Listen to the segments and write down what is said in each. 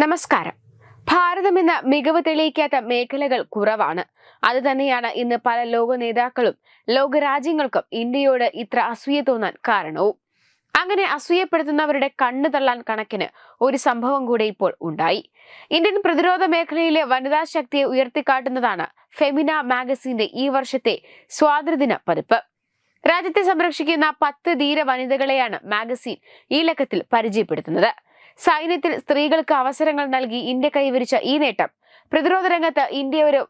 നമസ്കാരം. ഭാരതം ഇന്ന് മികവ് തെളിയിക്കാത്ത മേഖലകൾ കുറവാണ്. അത് തന്നെയാണ് ഇന്ന് പല ലോക നേതാക്കളും ലോക രാജ്യങ്ങൾക്കും ഇന്ത്യയോട് ഇത്ര അസൂയ തോന്നാൻ കാരണവും. അങ്ങനെ അസൂയപ്പെടുത്തുന്നവരുടെ കണ്ണു തള്ളാൻ കണക്കിന് ഒരു സംഭവം കൂടെ ഇപ്പോൾ ഉണ്ടായി. ഇന്ത്യൻ പ്രതിരോധ മേഖലയിലെ വനിതാ ശക്തിയെ ഉയർത്തിക്കാട്ടുന്നതാണ് ഫെമിന മാഗസിന്റെ ഈ വർഷത്തെ സ്വാതന്ത്ര്യദിന പതിപ്പ്. രാജ്യത്തെ സംരക്ഷിക്കുന്ന പത്ത് ധീര വനിതകളെയാണ് മാഗസിൻ ഈ ലക്കത്തിൽ പരിചയപ്പെടുത്തുന്നത്. സൈന്യത്തിൽ സ്ത്രീകൾക്ക് അവസരങ്ങൾ നൽകി ഇന്ത്യ കൈവരിച്ച ഈ നേട്ടം പ്രതിരോധ രംഗത്ത് ഇന്ത്യ ഒരു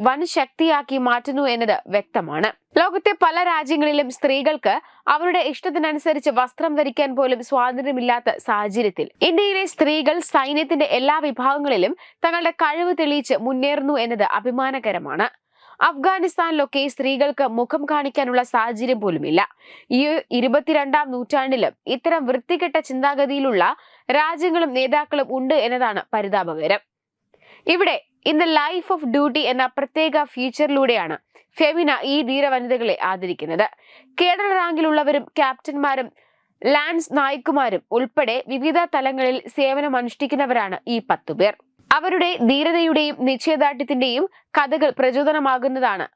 വൻ ശക്തിയാക്കി മാറ്റുന്നു എന്നത് വ്യക്തമാണ്. ലോകത്തെ പല രാജ്യങ്ങളിലും സ്ത്രീകൾക്ക് അവരുടെ ഇഷ്ടത്തിനനുസരിച്ച് വസ്ത്രം ധരിക്കാൻ പോലും സ്വാതന്ത്ര്യമില്ലാത്ത സാഹചര്യത്തിൽ ഇന്ത്യയിലെ സ്ത്രീകൾ സൈന്യത്തിന്റെ എല്ലാ വിഭാഗങ്ങളിലും തങ്ങളുടെ കഴിവ് തെളിയിച്ച് മുന്നേറുന്നു എന്നത് അഭിമാനകരമാണ്. അഫ്ഗാനിസ്ഥാനിലൊക്കെ സ്ത്രീകൾക്ക് മുഖം കാണിക്കാനുള്ള സാഹചര്യം പോലുമില്ല. ഈ ഇരുപത്തിരണ്ടാം നൂറ്റാണ്ടിലും ഇത്തരം വൃത്തികെട്ട ചിന്താഗതിയിലുള്ള രാജ്യങ്ങളും നേതാക്കളും ഉണ്ട് എന്നതാണ് പരിതാപകരം. ഇവിടെ ഇന്ന് ലൈഫ് ഓഫ് ഡ്യൂട്ടി എന്ന പ്രത്യേക ഫീച്ചറിലൂടെയാണ് ഫെമിന ഈ ധീര വനിതകളെ ആദരിക്കുന്നത്. കേഡർ റാങ്കിലുള്ളവരും ക്യാപ്റ്റന്മാരും ലാൻസ് നായിക്കുമാരും ഉൾപ്പെടെ വിവിധ തലങ്ങളിൽ സേവനം അനുഷ്ഠിക്കുന്നവരാണ് ഈ പത്തു പേർ. അവരുടെ ധീരതയുടെയും നിശ്ചയദാർഢ്യത്തിന്റെയും കഥകൾ പ്രചോദനമാകുന്നതാണ്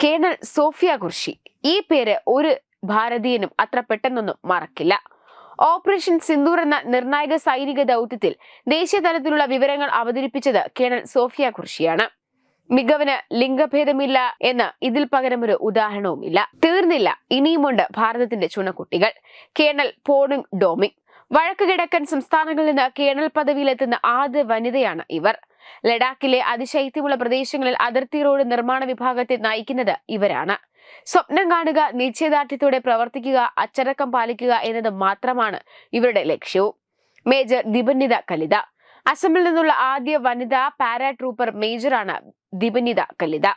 കേണൽ സോഫിയ കുർഷി ഈ പേര് ഒരു ഭാരതീയനും അത്ര പെട്ടെന്നൊന്നും മറക്കില്ല. ഓപ്പറേഷൻ സിന്ദൂർ എന്ന നിർണായക സൈനിക ദൗത്യത്തിൽ ദേശീയ തലത്തിലുള്ള വിവരങ്ങൾ അവതരിപ്പിച്ചത് കേണൽ സോഫിയ കുർഷിയാണ് മികവിന് ലിംഗഭേദമില്ല എന്ന് ഇതിൽ പകരം ഒരു ഉദാഹരണവുമില്ല. തീർന്നില്ല ഇനിയുമുണ്ട് ഭാരതത്തിന്റെ ചുണക്കുട്ടികൾ. കേണൽ പോണിംഗ് ഡോമിങ്. വഴക്ക് കിഴക്കൻ സംസ്ഥാനങ്ങളിൽ നിന്ന് കേണൽ പദവിയിലെത്തുന്ന ആദ്യ വനിതയാണ് ഇവർ. ലഡാക്കിലെ അതിശൈത്യമുള്ള പ്രദേശങ്ങളിൽ അതിർത്തി റോഡ് നിർമ്മാണ വിഭാഗത്തെ നയിക്കുന്നത് ഇവരാണ്. സ്വപ്നം കാണുക നിശ്ചയദാർഢ്യത്തോടെ പ്രവർത്തിക്കുക അച്ചടക്കം പാലിക്കുക എന്നത് മാത്രമാണ് ഇവരുടെ ലക്ഷ്യവും. മേജർ ദിപന്നിത കലിത. അസമിൽ നിന്നുള്ള ആദ്യ വനിതാ പാരാ ട്രൂപ്പർ മേജറാണ് ദിപന്നിത കലിത.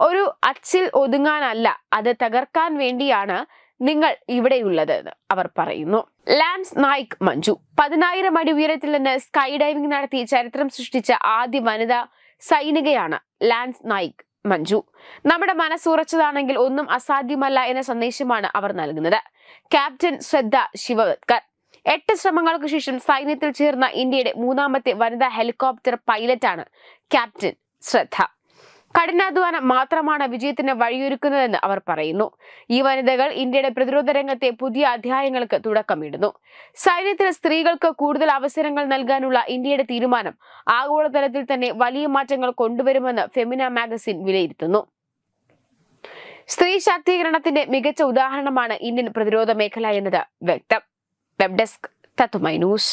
ഒരു അച്ചിൽ ഒതുങ്ങാനല്ല അത് തകർക്കാൻ വേണ്ടിയാണ് നിങ്ങൾ ഇവിടെയുള്ളതെന്ന് അവർ പറയുന്നു. ലാൻസ് നായിക് മഞ്ജു. പതിനായിരം അടി ഉയരത്തിൽ നിന്ന് സ്കൈ ഡൈവിംഗ് നടത്തി ചരിത്രം സൃഷ്ടിച്ച ആദ്യ വനിതാ സൈനികയാണ് ലാൻസ് നായിക് മഞ്ജു. നമ്മുടെ മനസ്സുറച്ചതാണെങ്കിൽ ഒന്നും അസാധ്യമല്ല എന്ന സന്ദേശമാണ് അവർ നൽകുന്നത്. ക്യാപ്റ്റൻ ശ്രദ്ധ ശിവവത്കർ എട്ട് ശ്രമങ്ങൾക്ക് ശേഷം സൈന്യത്തിൽ ചേർന്ന ഇന്ത്യയുടെ മൂന്നാമത്തെ വനിതാ ഹെലികോപ്റ്റർ പൈലറ്റാണ് ക്യാപ്റ്റൻ ശ്രദ്ധ. കഠിനാധ്വാനം മാത്രമാണ് വിജയത്തിന് വഴിയൊരുക്കുന്നതെന്ന് അവർ പറയുന്നു. ഈ വനിതകൾ ഇന്ത്യയുടെ പ്രതിരോധ രംഗത്തെ പുതിയ അധ്യായങ്ങൾക്ക് തുടക്കമിടുന്നു. സൈന്യത്തിൽ സ്ത്രീകൾക്ക് കൂടുതൽ അവസരങ്ങൾ നൽകാനുള്ള ഇന്ത്യയുടെ തീരുമാനം ആഗോളതലത്തിൽ തന്നെ വലിയ മാറ്റങ്ങൾ കൊണ്ടുവരുമെന്ന് ഫെമിന മാഗസിൻ വിലയിരുത്തുന്നു. സ്ത്രീ ശാക്തീകരണത്തിന്റെ മികച്ച ഉദാഹരണമാണ് ഇന്ത്യൻ പ്രതിരോധ മേഖല എന്നത് വ്യക്തം. Web desk Tatwamayi news.